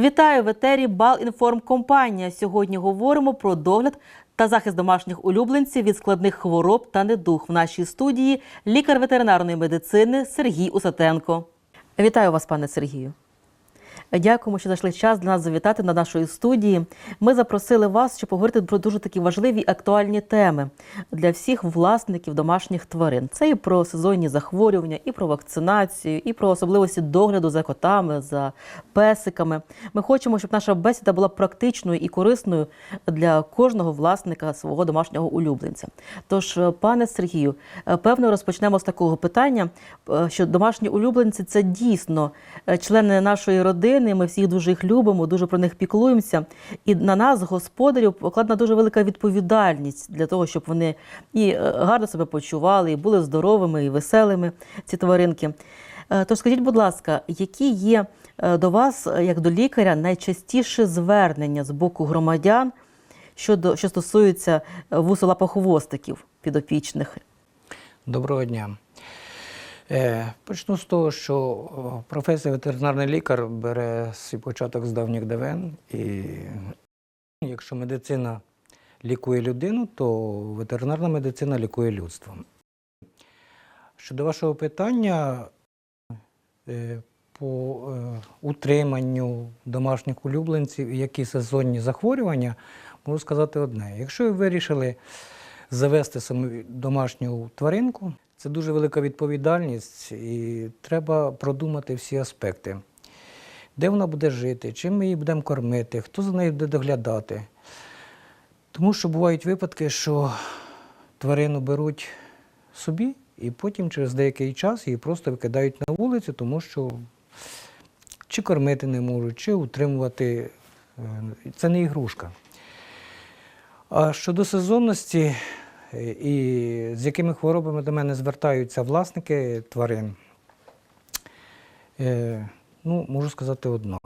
Вітаю в етері Балінформкомпанія. Сьогодні говоримо про догляд та захист домашніх улюбленців від складних хвороб та недуг. В нашій студії лікар ветеринарної медицини Сергій Усатенко. Вітаю вас, пане Сергію. Дякуємо, що знайшли час для нас завітати на нашої студії. Ми запросили вас, щоб поговорити про дуже такі важливі актуальні теми для всіх власників домашніх тварин. Це і про сезонні захворювання, і про вакцинацію, і про особливості догляду за котами, за песиками. Ми хочемо, щоб наша бесіда була практичною і корисною для кожного власника свого домашнього улюбленця. Тож, е, пане Сергію, е, певно, розпочнемо з такого питання, е, що домашні улюбленці це дійсно члени нашої родини. Ми всіх дуже їх любимо, дуже про них піклуємося. І на нас, господарів, покладена дуже велика відповідальність для того, щоб вони і е, гарно себе почували, і були здоровими і веселими, ці тваринки. Е, Тож скажіть, будь ласка, які є е, до вас, як до лікаря, найчастіше звернення з боку громадян щодо що стосується вусолапохвостиків підопічних? Доброго дня. Е, Почну з того, що професія ветеринарний лікар бере свій початок з давніх давен. І якщо медицина лікує людину, то ветеринарна медицина лікує людство. Щодо вашого питання е, по е, утриманню домашніх улюбленців які сезонні захворювання, можу сказати одне. Якщо ви вирішили завести саму домашню тваринку, це дуже велика відповідальність, і треба продумати всі аспекти. Де вона буде жити, чим ми її будемо кормити, хто за нею буде доглядати. Тому що бувають випадки, що тварину беруть собі, і потім через деякий час її просто викидають на вулицю, тому що чи кормити не можуть, чи утримувати. Е, Це не ігрушка. А щодо сезонності і з якими хворобами до мене звертаються власники тварин, е, ну, можу сказати одно.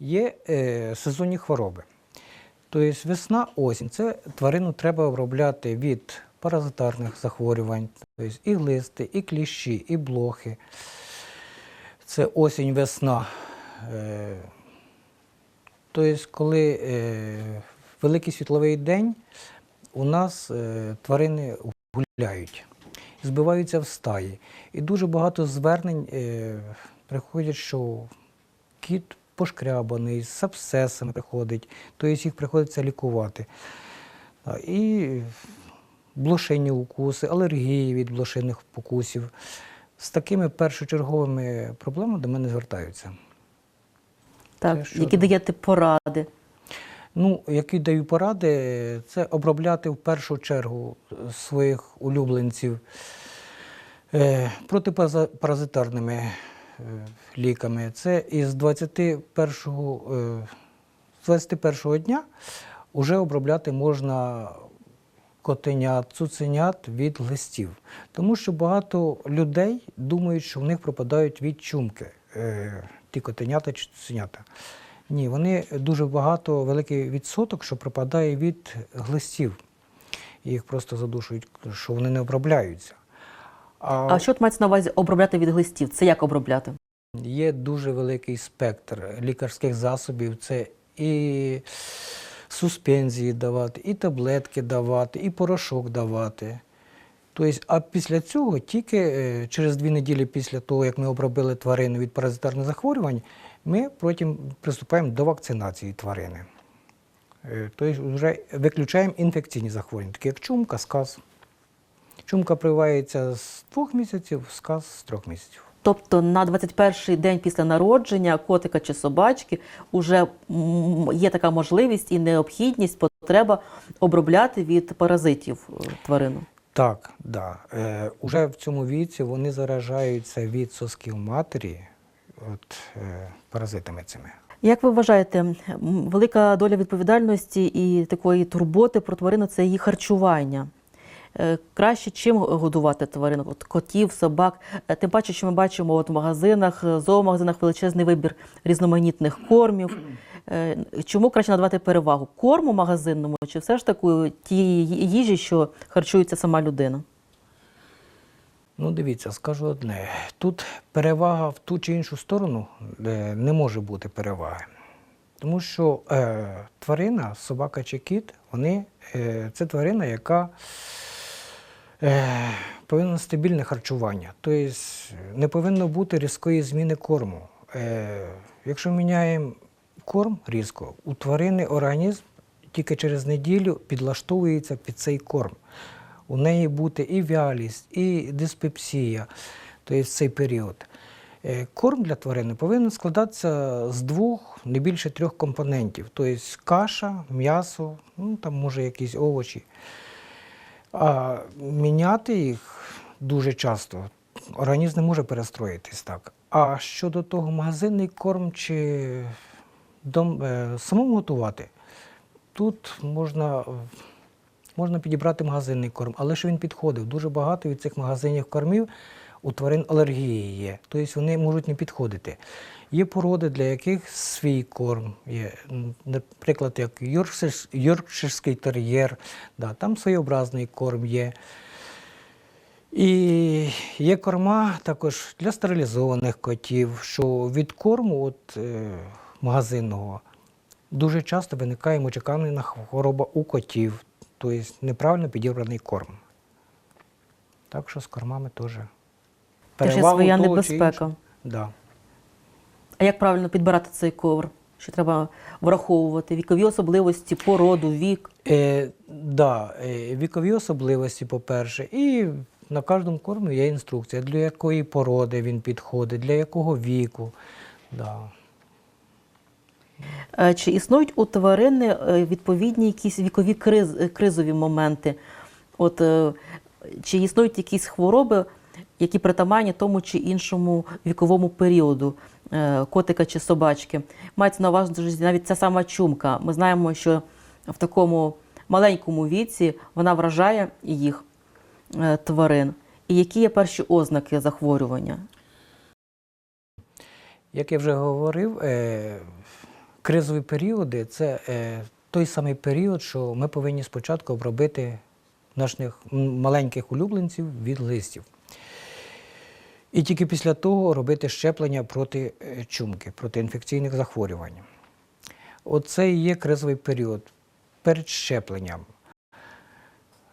Є е, сезонні хвороби. Тобто весна, осінь. Це тварину треба обробляти від паразитарних захворювань, тобто і глисти, і кліщі, і блохи. Це осінь, весна. Е, Тобто, коли е, великий світловий день, у нас е, тварини гуляють, збиваються в стаї. І дуже багато звернень е, приходять, що кіт пошкрябаний, з абсцесами приходить, тобто їх приходиться лікувати. І блошинні укуси, алергії від блошинних покусів. З такими першочерговими проблемами до мене звертаються. Так, що які даєте поради? Ну, які даю поради, це обробляти в першу чергу своїх улюбленців е, протипаразитарними е, ліками. Це із 21-го, е, 21-го дня вже обробляти можна котенят, цуценят від листів. Тому що багато людей думають, що в них пропадають від чумки е, ті котенята чи цуценята. Ні, вони дуже багато, великий відсоток, що пропадає від глистів. Їх просто задушують, що вони не обробляються. А, А що мається на увазі обробляти від глистів? Це як обробляти? є дуже великий спектр лікарських засобів. Це і суспензії давати, і таблетки давати, і порошок давати. Тобто, а після цього, тільки е, через дві неділі після того, як ми обробили тварину від паразитарних захворювань, ми потім приступаємо до вакцинації тварини. Е, Тобто вже виключаємо інфекційні захворювання, такі як чумка, сказ. Чумка прививається з двох місяців, сказ з трьох місяців. Тобто на 21-й день після народження котика чи собачки вже є така можливість і необхідність, потреба обробляти від паразитів е, тварину. Так, да. Е, уже в цьому віці вони заражаються від сосків матері от, е, паразитами цими. Як ви вважаєте, велика доля відповідальності і такої турботи про тварину це її харчування. Е, Краще чим годувати тварин, от котів, собак. Е, Тим паче, що ми бачимо от в магазинах, зоомагазинах величезний вибір різноманітних кормів. Чому краще надавати перевагу? Корму магазинному чи все ж таки тієї їжі, що харчується сама людина? Ну, дивіться, скажу одне. Тут перевага в ту чи іншу сторону е, не може бути переваги. Тому що е, тварина, собака чи кіт, вони, е, це тварина, яка е, повинна стабільне харчування. Тобто не повинно бути різкої зміни корму. Е, якщо міняємо корм різко, у тварини організм тільки через неділю підлаштовується під цей корм. У неї бути і вялість, і диспепсія, тобто в цей період. Е, Корм для тварини повинен складатися з двох, не більше трьох компонентів. Тобто каша, м'ясо, ну там може якісь овочі. А міняти їх дуже часто організм не може перестроїтись так. А щодо того, магазинний корм чи дом, е, самому готувати, тут можна, можна підібрати магазинний корм, але що він підходив. Дуже багато від цих магазинів кормів у тварин алергії є, тобто вони можуть не підходити. Є породи, для яких свій корм є. Наприклад, як йоркшир- йоркширський тер'єр, да, там своєобразний корм є. І є корма також для стерилізованих котів, що від корму от, е, магазинного дуже часто виникає мочекам'яна хвороба у котів, тобто неправильно підібраний корм. Так що з кормами теж. Теж є своя того небезпека. Да. А як правильно підбирати цей ковр? Що треба враховувати? Вікові особливості, породу, вік. Е, да, е, вікові особливості, по-перше, і на кожному кормі є інструкція, для якої породи він підходить, для якого віку. Да. Е, Чи існують у тварини е, відповідні якісь вікові криз, е, кризові моменти? От, чи існують якісь хвороби, які притаманні тому чи іншому віковому періоду котика чи собачки? Мається на увазі навіть ця сама чумка. Ми знаємо, що в такому маленькому віці вона вражає їх тварин. І які є перші ознаки захворювання? Як я вже говорив, кризові періоди це е, той самий період, що ми повинні спочатку обробити наших маленьких улюбленців від листів. І тільки після того робити щеплення проти е, чумки, проти інфекційних захворювань. Оце і є кризовий період перед щепленням.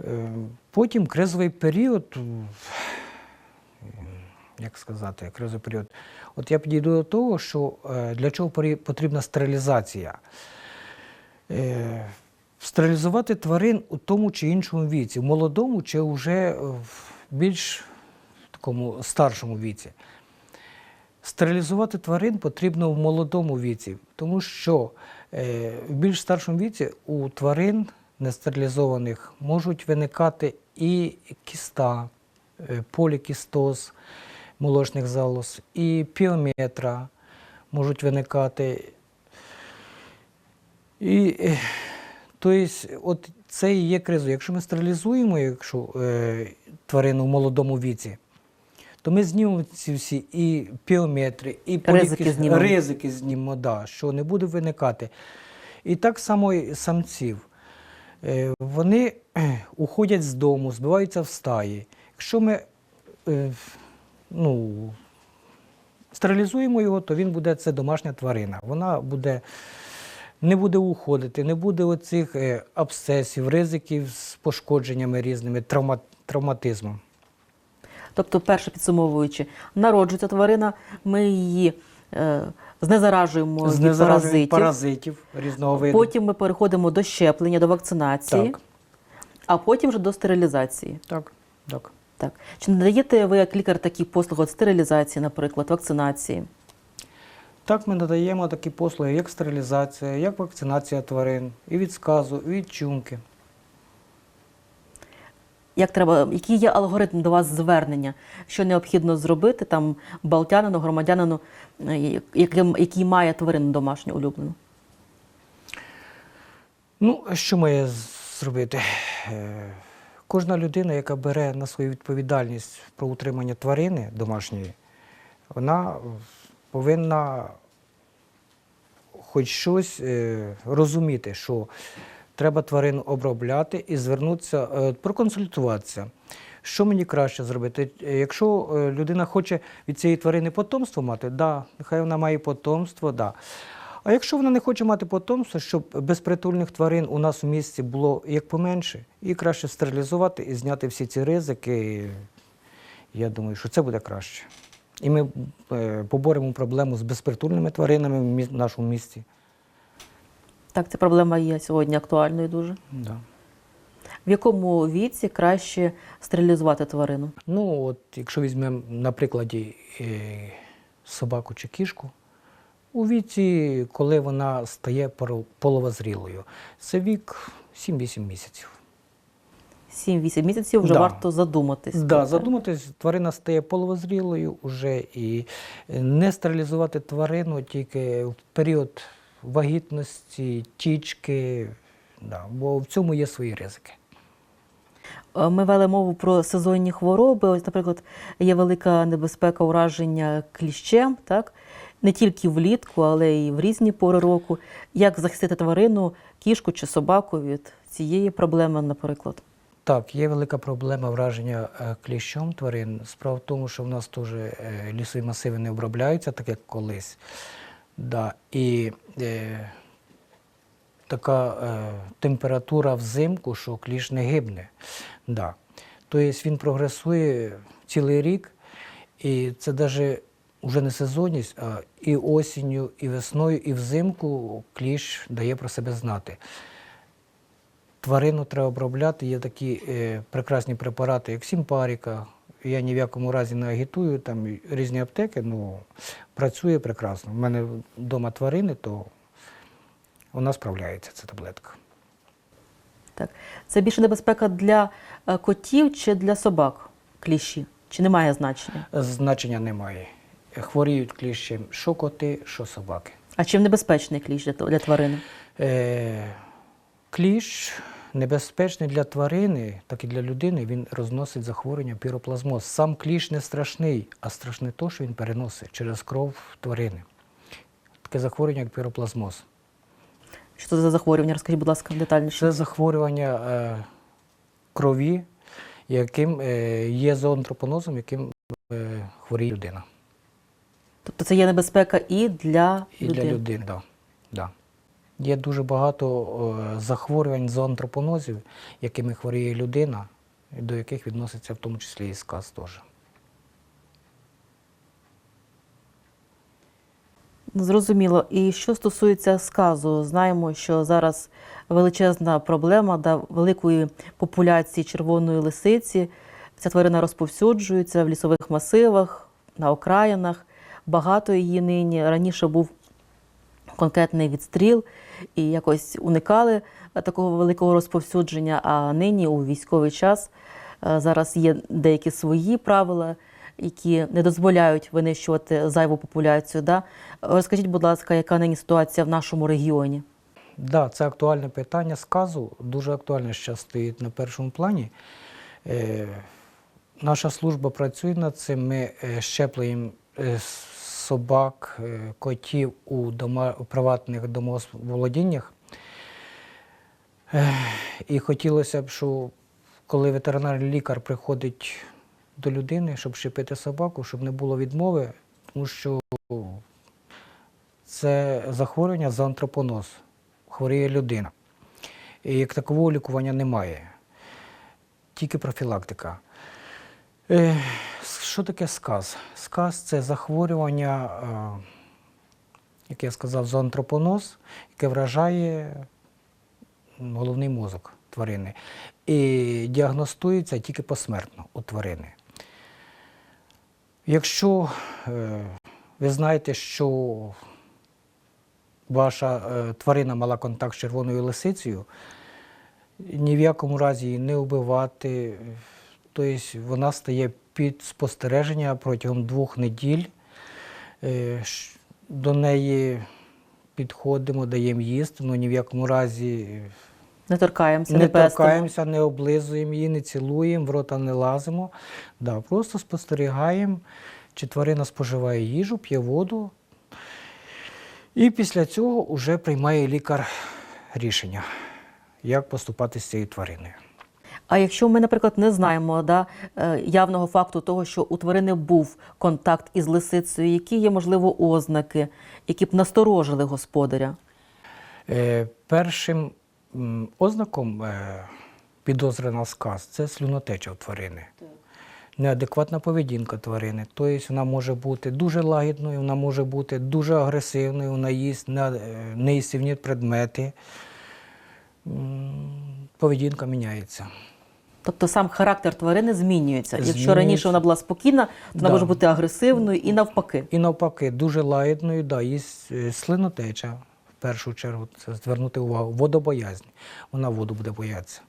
Е, Потім кризовий період, як сказати, кризовий період. От я підійду до того, що е, для чого потрібна стерилізація. Е, Стерилізувати тварин у тому чи іншому віці, в молодому чи вже в більш такому старшому віці. Стерилізувати тварин потрібно в молодому віці, тому що е, в більш старшому віці у тварин нестерилізованих можуть виникати і кіста, полікістоз молочних залоз, і піометра можуть виникати. І, тобто, от це і є кризою. Якщо ми стерилізуємо якщо, е, тварину в молодому віці, то ми знімемо ці всі і піометри, і Ризики знімемо. ризики знімемо, да, що не буде виникати. І так само і самців. Е, Вони е, уходять з дому, збиваються в стаї. Якщо ми е, ну, стерилізуємо його, то він буде це домашня тварина. Вона буде, не буде уходити, не буде оцих е, абсцесів, ризиків з пошкодженнями різними, травма, травматизмом. Тобто, перше підсумовуючи, народжується тварина, ми її е, знезаражуємо від паразитів. паразитів різного виду. Потім ми переходимо до щеплення, до вакцинації, Так, а потім вже до стерилізації. так, так. Так. Чи надаєте ви як лікар такі послуги от стерилізації, наприклад, вакцинації? Так, ми надаємо такі послуги, як стерилізація, як вакцинація тварин, і від сказу, і від чумки. Як треба, який є алгоритм до вас звернення? Що необхідно зробити там балтянину, громадянину, е, яким, який має тварину домашню улюблену? Ну, що має зробити? Кожна людина, яка бере на свою відповідальність про утримання тварини домашньої, вона повинна хоч щось е, розуміти, що треба тварину обробляти і звернутися, е, проконсультуватися Що мені краще зробити? Е, Якщо людина хоче від цієї тварини потомство мати, да, нехай вона має потомство, да. А якщо вона не хоче мати потомство, щоб безпритульних тварин у нас у місті було як поменше, і краще стерилізувати і зняти всі ці ризики, я думаю, що це буде краще. І ми е, поборемо проблему з безпритульними тваринами в нашому місті. Так, ця проблема є сьогодні актуальною дуже. Да. В якому віці краще стерилізувати тварину? Ну, от якщо візьмемо на прикладі е, собаку чи кішку, у віці, коли вона стає половозрілою, це вік 7-8 місяців. 7-8 місяців вже Да. варто задуматись. Да, про задуматись, тварина стає половозрілою уже і не стерилізувати тварину тільки в період вагітності, тічки, да, бо в цьому є свої ризики. Е, Ми вели мову про сезонні хвороби. Ось, наприклад, є велика небезпека ураження кліщем, так? Не тільки влітку, але й в різні пори року. Як захистити тварину, кішку чи собаку від цієї проблеми, наприклад? Так, є велика проблема враження е, кліщом тварин. Справа в тому, що в нас теж е, лісові масиви не обробляються, так як колись. Да. І е, така е, температура взимку, що кліщ не гибне. Да. Тобто він прогресує цілий рік, і це навіть вже не сезонність, а і осінню, і весною, і взимку кліщ дає про себе знати. Тварину треба обробляти. Є такі е, прекрасні препарати, як сімпаріка. Я ні в якому разі не агітую, там різні аптеки, ну працює прекрасно. У мене вдома тварини, то вона справляється, ця таблетка. Так. Це більше небезпека для е, котів чи для собак кліщі? Чи немає значення? Значення немає. Хворіють кліщем що коти, що собаки. А чим небезпечний кліщ для, для тварини? Е, кліщ небезпечний для тварини, так і для людини. Він розносить захворювання піроплазмоз. Сам кліщ не страшний, а страшне то, що він переносить через кров тварини. Таке захворювання, як піроплазмоз. Що це за захворювання? Розкажіть, будь ласка, детальніше. Це захворювання е, крові, яким е, є зоонтропонозом, яким е, хворіє людина. Тобто це є небезпека і для І людини. для людини, да. Да. Є дуже багато е, захворювань зоонтропонозів, якими хворіє людина, і до яких відноситься в тому числі і сказ теж. Зрозуміло. І що стосується сказу, знаємо, що зараз величезна проблема да, великої популяції червоної лисиці. Ця тварина розповсюджується в лісових масивах, на окраїнах. Багато її нині. Раніше був конкретний відстріл і якось уникали е, такого великого розповсюдження. А нині у військовий час е, зараз є деякі свої правила, які не дозволяють винищувати зайву популяцію. Да? Розкажіть, будь ласка, яка нині ситуація в нашому регіоні? Да, це актуальне питання сказу, дуже актуальне зараз стоїть на першому плані. Е, наша служба працює над цим. Ми щеплюємо собак, е, котів у, дома, у приватних домоволодіннях. І хотілося б, що коли ветеринарний лікар приходить до людини, щоб щепити собаку, щоб не було відмови, тому що це захворювання за антропоноз. Хворіє людина. І як такового лікування немає. Тільки профілактика. Що таке сказ? Сказ це захворювання, е, як я сказав, зоантропоноз, яке вражає головний мозок тварини. І діагностується тільки посмертно у тварини. Якщо е, ви знаєте, що ваша е, тварина мала контакт з червоною лисицею, ні в якому разі її не вбивати. Тобто вона стає під спостереження протягом двох неділь. Е, До неї підходимо, даємо їсти, але ні в якому разі Не торкаємося, не, не торкаємося, не облизуємо її, не цілуємо, в рота не лазимо. Да, просто спостерігаємо, чи тварина споживає їжу, п'є воду. І після цього вже приймає лікар рішення, як поступати з цією твариною. А якщо ми, наприклад, не знаємо да, е, явного факту того, що у тварини був контакт із лисицею, які є, можливо, ознаки, які б насторожили господаря? Е, першим ознаком е, підозри на сказ це слюнотеча у тварини. Неадекватна поведінка тварини. Тобто вона може бути дуже лагідною, вона може бути дуже агресивною, вона їсть на- е, неїстівні предмети. Поведінка міняється. Тобто сам характер тварини змінюється. Якщо Змінюється. раніше вона була спокійна, то вона Да. може бути агресивною і навпаки. І навпаки, дуже лагідною, да, є е, слинотеча, в першу чергу, це звернути увагу, водобоязнь. Вона воду буде боятися.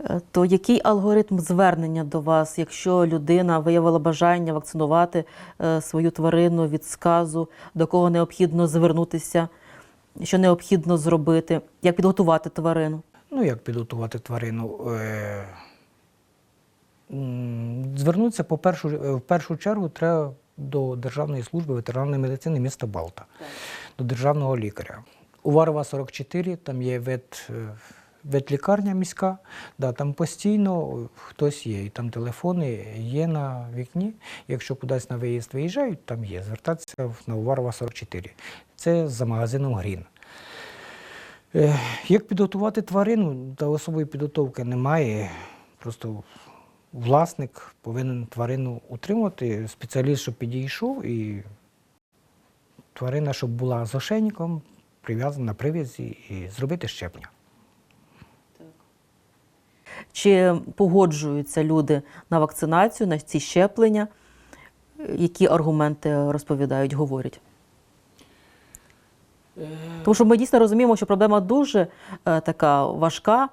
Е, То який алгоритм звернення до вас, якщо людина виявила бажання вакцинувати е, свою тварину від сказу, до кого необхідно звернутися, що необхідно зробити, як підготувати тварину? Ну, як підготувати тварину? Звернутися по першу, е, в першу чергу треба до Державної служби ветеринарної медицини міста Балта, до державного лікаря. У Варва 44, там є вет, е, ветлікарня міська, да, там постійно хтось є, і там телефони є на вікні. Якщо кудись на виїзд виїжджають, там є. Звертатися на Уварова 44. Це за магазином Грін. Е, Як підготувати тварину, та особої підготовки немає. Просто власник повинен тварину утримувати, спеціаліст, щоб підійшов, і тварина, щоб була з ошейником, прив'язана на прив'язі і зробити щеплення. Чи погоджуються люди на вакцинацію, на ці щеплення? Е, Які аргументи розповідають, говорять? Тому що ми дійсно розуміємо, що проблема дуже е, така важка,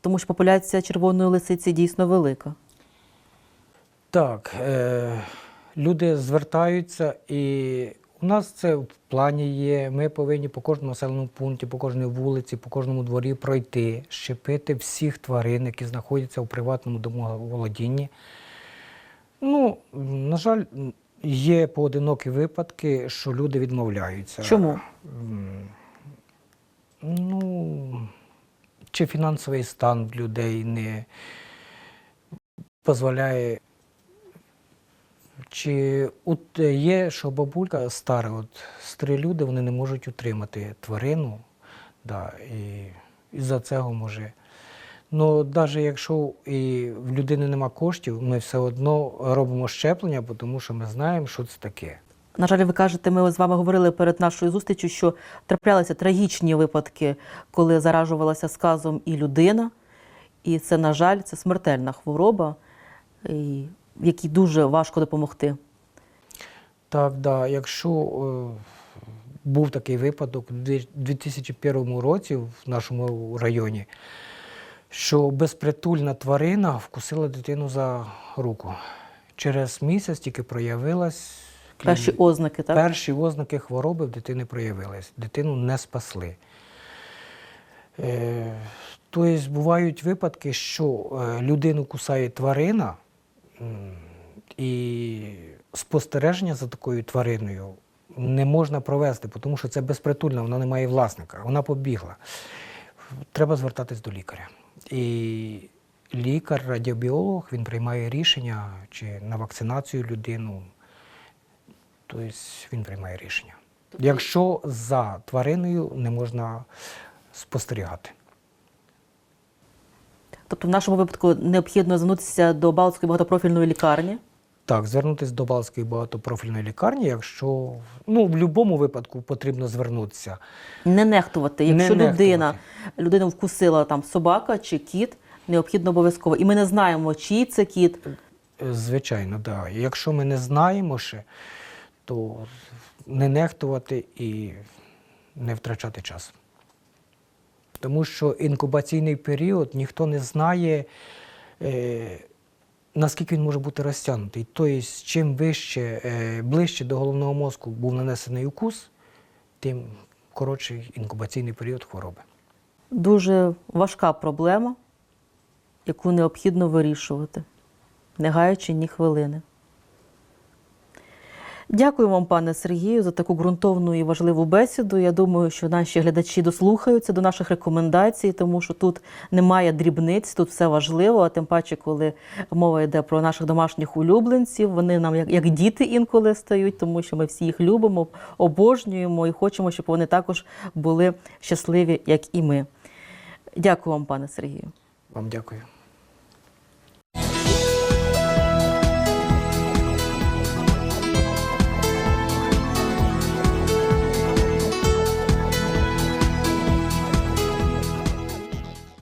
тому що популяція червоної лисиці дійсно велика. Так, е, люди звертаються, і у нас це в плані є. Ми повинні по кожному населеному пункті, по кожній вулиці, по кожному дворі пройти, щепити всіх тварин, які знаходяться у приватному домоволодінні. Ну, на жаль, є поодинокі випадки, що люди відмовляються. Чому? Ну, чи фінансовий стан людей не дозволяє. Чи от є, що бабулька стара, от старі люди вони не можуть утримати тварину, да, і із-за цього може. Ну, навіть якщо і в людини нема коштів, ми все одно робимо щеплення, тому що ми знаємо, що це таке. На жаль, ви кажете, ми з вами говорили перед нашою зустрічю, що траплялися трагічні випадки, коли заражувалася сказом і людина. І це, на жаль, це смертельна хвороба, і в якій дуже важко допомогти. Так, да. Якщо е, був такий випадок у 2001 році в нашому районі, що безпритульна тварина вкусила дитину за руку. Через місяць тільки проявилась Перші ознаки, так? перші ознаки хвороби в дитини проявились. Дитину не спасли. Е, тобто бувають випадки, що е, людину кусає тварина, і спостереження за такою твариною не можна провести, тому що це безпритульна, вона не має власника, вона побігла. Треба звертатись до лікаря. І лікар, радіобіолог, він приймає рішення, чи на вакцинацію людину. Тобто він приймає рішення. Якщо за твариною не можна спостерігати. Тобто, в нашому випадку необхідно звернутися до Балтської багатопрофільної лікарні. Так, звернутися до Балської багатопрофільної лікарні, якщо ну, в будь-якому випадку потрібно звернутися. Не нехтувати. Не Якщо нехтувати. людина людину вкусила там собака чи кіт, необхідно обов'язково. І ми не знаємо, чий це кіт. Е, Звичайно, так. Да. Якщо ми не знаємо ще, то не нехтувати і не втрачати час. Тому що інкубаційний період ніхто не знає, е, наскільки він може бути розтягнутий. Тобто, чим вище, е, ближче до головного мозку був нанесений укус, тим коротший інкубаційний період хвороби. Дуже важка проблема, яку необхідно вирішувати, не гаючи ні хвилини. Дякую вам, пане Сергію, за таку ґрунтовну і важливу бесіду. Я думаю, що наші глядачі дослухаються до наших рекомендацій, тому що тут немає дрібниць, тут все важливо. А тим паче, коли мова йде про наших домашніх улюбленців, вони нам як, як діти інколи стають, тому що ми всі їх любимо, обожнюємо і хочемо, щоб вони також були щасливі, як і ми. Дякую вам, пане Сергію. Вам дякую.